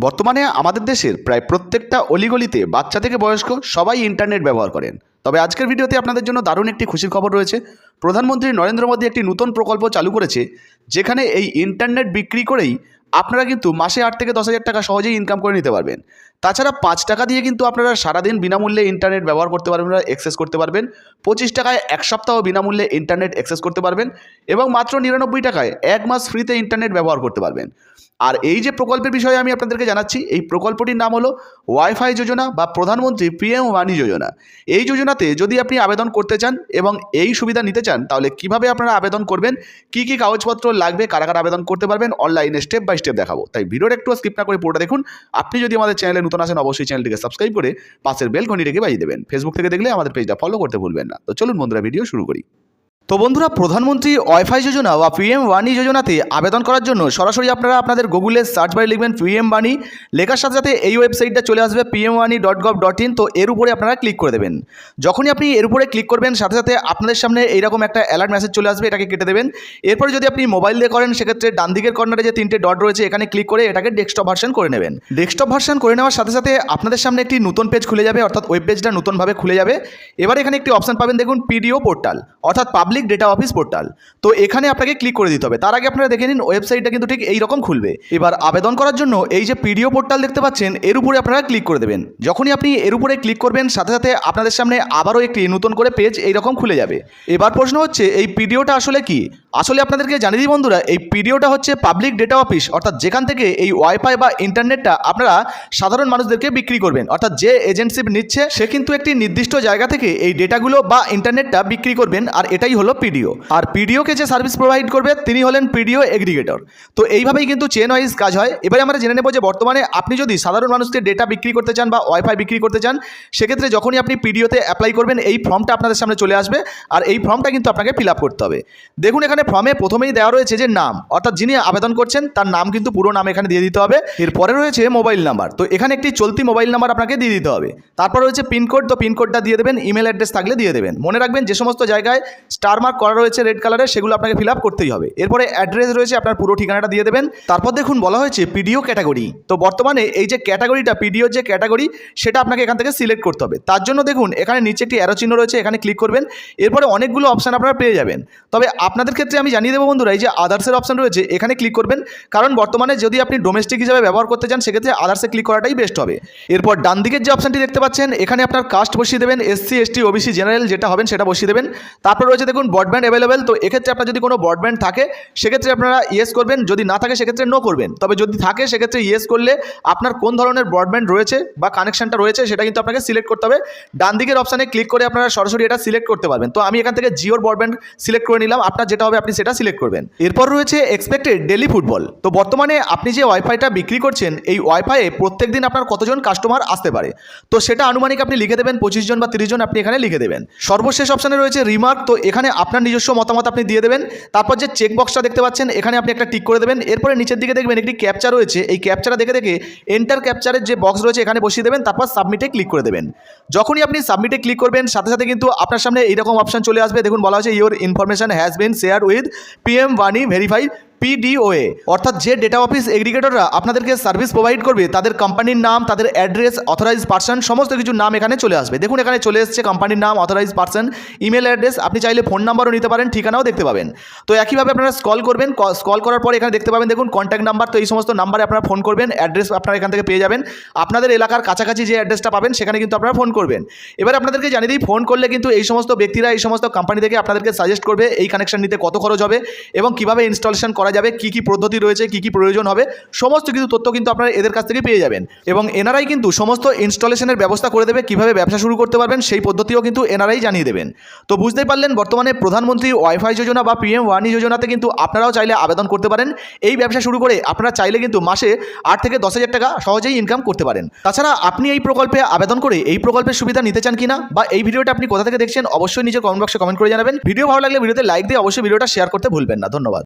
বর্তমানে আমাদের দেশের প্রায় প্রত্যেকটা অলিগলিতে বাচ্চা থেকে বয়স্ক সবাই ইন্টারনেট ব্যবহার করেন। তবে আজকের ভিডিওতে আপনাদের জন্য দারুণ একটি খুশির খবর রয়েছে। প্রধানমন্ত্রী নরেন্দ্র মোদী একটি নতুন প্রকল্প চালু করেছে, যেখানে এই ইন্টারনেট বিক্রি করেই আপনারা কিন্তু মাসে আট থেকে দশ হাজার টাকা সহজেই ইনকাম করে নিতে পারবেন। তাছাড়া পাঁচ টাকা দিয়ে কিন্তু আপনারা সারাদিন বিনামূল্যে ইন্টারনেট ব্যবহার করতে পারবেন অ্যাক্সেস করতে পারবেন। পঁচিশ টাকায় এক সপ্তাহ বিনামূল্যে ইন্টারনেট অ্যাক্সেস করতে পারবেন এবং মাত্র নিরানব্বই টাকায় এক মাস ফ্রিতে ইন্টারনেট ব্যবহার করতে পারবেন। আর এই যে প্রকল্পের বিষয়ে আমি আপনাদেরকে জানাচ্ছি, এই প্রকল্পটির নাম হলো ওয়াইফাই যোজনা বা প্রধানমন্ত্রী পিএম ওয়ানি যোজনা। এই যোজনাতে যদি আপনি আবেদন করতে চান এবং এই সুবিধা নিতে চান, তাহলে কীভাবে আপনারা আবেদন করবেন, কি কি কাগজপত্র লাগবে, কারা কারা আবেদন করতে পারবেন অনলাইনে স্টেপ বাই স্টেপ দেখাবো। তাই ভিডিওটা একটু স্কিপ না করে পুরোটা দেখুন। আপনি যদি আমাদের চ্যানেলে নতুন আসেন, অবশ্যই চ্যানেলটিকে সাবস্ক্রাইব করে পাশের বেল ঘনিটাকে বাজিয়ে দেবেন। ফেসবুক থেকে দেখলে আমাদের পেজটা ফলো করতে ভুলবেন না। তো চলুন বন্ধুরা ভিডিও শুরু করি। তো বন্ধুরা, প্রধানমন্ত্রী ওয়াইফাই যোজনা বা পিএম ওয়ানি যোজনাতে আবেদন করার জন্য সরাসরি আপনারা আপনাদের গুগলে সার্চ বারে লিখবেন পিএম বাণী। লেখার সাথে সাথে এই ওয়েবসাইটটা চলে আসবে পিএম ওয়ানি ডট গভ ডট ইন তো এর উপরে আপনারা ক্লিক করে দেবেন। যখনই আপনি এর উপরে ক্লিক করবেন, সাথে সাথে আপনাদের সামনে এইরকম একটা অ্যালার্ট মেসেজ চলে আসবে, এটাকে কেটে দেবেন। এরপরে যদি আপনি মোবাইল দিয়ে করেন, সেক্ষেত্রে ডান দিকের কর্নারে যে তিনটে ডট রয়েছে, এখানে ক্লিক করে এটাকে ডেস্কটপ ভার্সন করে নেবেন। ডেস্কটপ ভার্সন করে নেওয়ার সাথে সাথে আপনাদের সামনে একটি নতুন পেজ খুলে যাবে, অর্থাৎ ওয়েব পেজটা নতুনভাবে খুলে যাবে। এবার এখানে একটি অপশন পাবেন, দেখুন, পিডিও পোর্টাল, অর্থাৎ পাবলিক ডেটা অফিস পোর্টাল তো এখানে আপনাকে ক্লিক করে দিতে হবে। তার আগে আপনারা দেখে নিন ওয়েবসাইটটা কিন্তু ঠিক এই রকম খুলবে। এবার আবেদন করার জন্য এই যে পিডিও পোর্টাল দেখতে পাচ্ছেন, এর উপরে আপনারা ক্লিক করে দেবেন। যখনই আপনি এর উপরে ক্লিক করবেন, সাথে সাথে আপনাদের সামনে আবারও একটি নতুন করে পেজ এইরকম খুলে যাবে। এবার প্রশ্ন হচ্ছে, এই পিডিওটা আসলে কি? আসলে আপনাদেরকে জানিয়ে দিই বন্ধুরা, এই পিডিওটা হচ্ছে পাবলিক ডেটা অফিস অর্থাৎ যেখান থেকে এই ওয়াইফাই বা ইন্টারনেটটা আপনারা সাধারণ মানুষদেরকে বিক্রি করবেন। অর্থাৎ যে এজেন্সি নিচ্ছে, সে কিন্তু একটি নির্দিষ্ট জায়গা থেকে এই ডেটাগুলো বা ইন্টারনেটটা বিক্রি করবেন, আর এটাই হলো পিডিও আর পিডিওকে যে সার্ভিস প্রোভাইড করবে, তিনি হলেন পিডিও এগ্রিগেটর তো এইভাবেই কিন্তু চেন ওয়াইজ কাজ হয়। এবারে আমরা জেনে নেব যে বর্তমানে আপনি যদি সাধারণ মানুষকে ডেটা বিক্রি করতে চান বা ওয়াইফাই বিক্রি করতে চান, সেক্ষেত্রে যখনই আপনি পিডিওতে অ্যাপ্লাই করবেন, এই ফর্মটা আপনাদের সামনে চলে আসবে, আর এই ফর্মটা কিন্তু আপনাকে ফিল করতে হবে। দেখুন এখানে ফর্মে প্রথমেই দেওয়া রয়েছে যে নাম। অর্থাৎ যিনি আবেদন করছেন, তার নাম কিন্তু পুরো নাম এখানে দিয়ে দিতে হবে। এরপরে রয়েছে মোবাইল নাম্বার তো এখানে একটি চলতি মোবাইল নাম্বার আপনাকে দিয়ে দিতে হবে। তারপর রয়েছে পিনকোড তো পিনকোডটা দিয়ে দেবেন ইমেল অ্যাড্রেস থাকলে দিয়ে দেবেন। মনে রাখবেন যে সমস্ত জায়গায় স্টার মার্ক করা রয়েছে রেড কালারের সেগুলো আপনাকে ফিল আপ করতেই হবে। এরপরে অ্যাড্রেস রয়েছে, আপনার পুরো ঠিকানাটা দিয়ে দেবেন। তারপর দেখুন, বলা হয়েছে পিডিও ক্যাটাগরি তো বর্তমানে এই যে ক্যাটাগরিটা পিডিও যে ক্যাটাগরি সেটা আপনাকে এখান থেকে সিলেক্ট করতে হবে। তার জন্য দেখুন, এখানে নিচে একটি অ্যারো চিহ্ন রয়েছে, এখানে ক্লিক করবেন। এরপরে অনেকগুলো অপশান আপনারা পেয়ে যাবেন। তবে আপনাদের আমি জানিয়ে দেবো বন্ধুরা, এই যে আদার্সের অপশান রয়েছে, এখানে ক্লিক করবেন। কারণ বর্তমানে যদি আপনি ডোমেস্টিক হিসাবে ব্যবহার করতে চান, সেক্ষেত্রে আদার্সে ক্লিক করাটাই বেস্ট হবে। এরপর ডান দিকের যে অপশানটি দেখতে পাচ্ছেন, এখানে আপনার কাস্ট বসিয়ে দেবেন এসসি এসটি ওবিসি জেনারেল যেটা হবেন সেটা বসিয়ে দেবেন। তারপর রয়েছে দেখুন ব্রডব্যান্ড অ্যাভেলেবেল তো এক্ষেত্রে আপনার যদি কোনো ব্রডব্যান্ড থাকে, সেক্ষেত্রে আপনারা ইয়েস করবেন, যদি না থাকে সেক্ষেত্রে নো করবেন। তবে যদি থাকে, সেক্ষেত্রে ইয়েস করলে আপনার কোন ধরনের ব্রডব্যান্ড রয়েছে বা কানেকশনটা রয়েছে, সেটা কিন্তু আপনাকে সিলেক্ট করতে হবে। ডান দিকের অপশানে ক্লিক করে আপনারা সরাসরি এটা সিলেক্ট করতে পারবেন। তো আমি এখান থেকে জিওর ব্রডব্যান্ড সিলেক্ট করে নিলাম। আপনার যেটা হবে আপনি সেটা সিলেক্ট করবেন। এরপর রয়েছে এক্সপেক্টেড ডেলি ফুটবল তো বর্তমানে আপনি যে ওয়াইফাইটা বিক্রি করছেন, এই ওয়াইফাইয়ে প্রত্যেক দিন আপনার কতজন কাস্টমার আসতে পারে? তো সেটা আনুমানিক আপনি লিখে দেবেন, পঁচিশ জন বা তিরিশ জন আপনি এখানে লিখে দেবেন। সর্বশেষ অপশানে রয়েছে রিমার্ক তো এখানে আপনার নিজস্ব মতামত আপনি দিয়ে দেবেন। তারপর যে চেক বক্সটা দেখতে পাচ্ছেন, এখানে আপনি একটা টিক করে দেবেন। এরপরে নিচের দিকে দেখবেন একটি ক্যাপচা রয়েছে। এই ক্যাপচাটা দেখে দেখে এন্টার ক্যাপচারের যে বক্স রয়েছে, এখানে বসিয়ে দেবেন। তারপর সাবমিটে ক্লিক করে দেবেন। যখনই আপনি সাবমিটে ক্লিক করবেন, সাথে সাথে কিন্তু আপনার সামনে এইরকম অপশন চলে আসবে। দেখুন, বলা হচ্ছে your information has been shared with PM Wani verify PDOA অর্থাৎ যে ডেটা অফিস এগ্রিগেটররা আপনাদেরকে সার্ভিস প্রোভাইড করবে, তাদের কোম্পানির নাম, তাদের অ্যাড্রেস অথরাইজ পার্সন সমস্ত কিছু নাম এখানে চলে আসবে। দেখুন, এখানে চলে এসছে কোম্পানির নাম অথরাইজ পার্সন ইমেল অ্যাড্রেস আপনি চাইলে ফোন নাম্বারও নিতে পারেন, ঠিকানাও দেখতে পাবেন। তো একইভাবে আপনারা স্কল করবেন স্কল করার পর এখানে দেখতে পাবেন, দেখুন কন্ট্যাক্ট নাম্বার তো এই সমস্ত নাম্বারে আপনারা ফোন করবেন অ্যাড্রেস আপনারা এখান থেকে পেয়ে যাবেন। আপনাদের এলাকার কাছাকাছি যে অ্যাড্রেসটা পাবেন, সেখানে কিন্তু আপনারা ফোন করবেন। এবার আপনাদেরকে জানিয়ে দিই ফোন করলে কিন্তু এই সমস্ত ব্যক্তিরা, এই সমস্ত কোম্পানি থেকে আপনাদেরকে সাজেস্ট করবে, এই কানেকশন নিতে কত খরচ হবে এবং কীভাবে ইনস্টলেশন করা যাবে, কী কী পদ্ধতি রয়েছে, কী কী প্রয়োজন হবে, সমস্ত কিছু তথ্য কিন্তু আপনারা এদের কাছ থেকে পেয়ে যাবেন। এবং এনারাই কিন্তু সমস্ত ইনস্টলেশনের ব্যবস্থা করে দেবে, কীভাবে ব্যবসা শুরু করতে পারবেন সেই পদ্ধতিও কিন্তু এনারাই জানিয়ে দেবেন। তো বুঝতেই পারলেন, বর্তমানে প্রধানমন্ত্রী ওয়াইফাই যোজনা বা পিএম ওয়ানি যোজনাতে কিন্তু আপনারাও চাইলে আবেদন করতে পারেন। এই ব্যবসা শুরু করে আপনারা চাইলে কিন্তু মাসে আট থেকে দশ হাজার টাকা সহজেই ইনকাম করতে পারেন। তাছাড়া আপনি এই প্রকল্পে আবেদন করে এই প্রকল্পের সুবিধা নিতে চান কিনা বা এই ভিডিওটা আপনি কোথা থেকে দেখছেন, অবশ্যই নিজের কমেন্ট বক্সে কমেন্ট করে জানাবেন। ভিডিও ভালো লাগলে ভিডিওতে লাইক দিয়ে অবশ্যই ভিডিওটা শেয়ার করতে ভুলবেন না। ধন্যবাদ।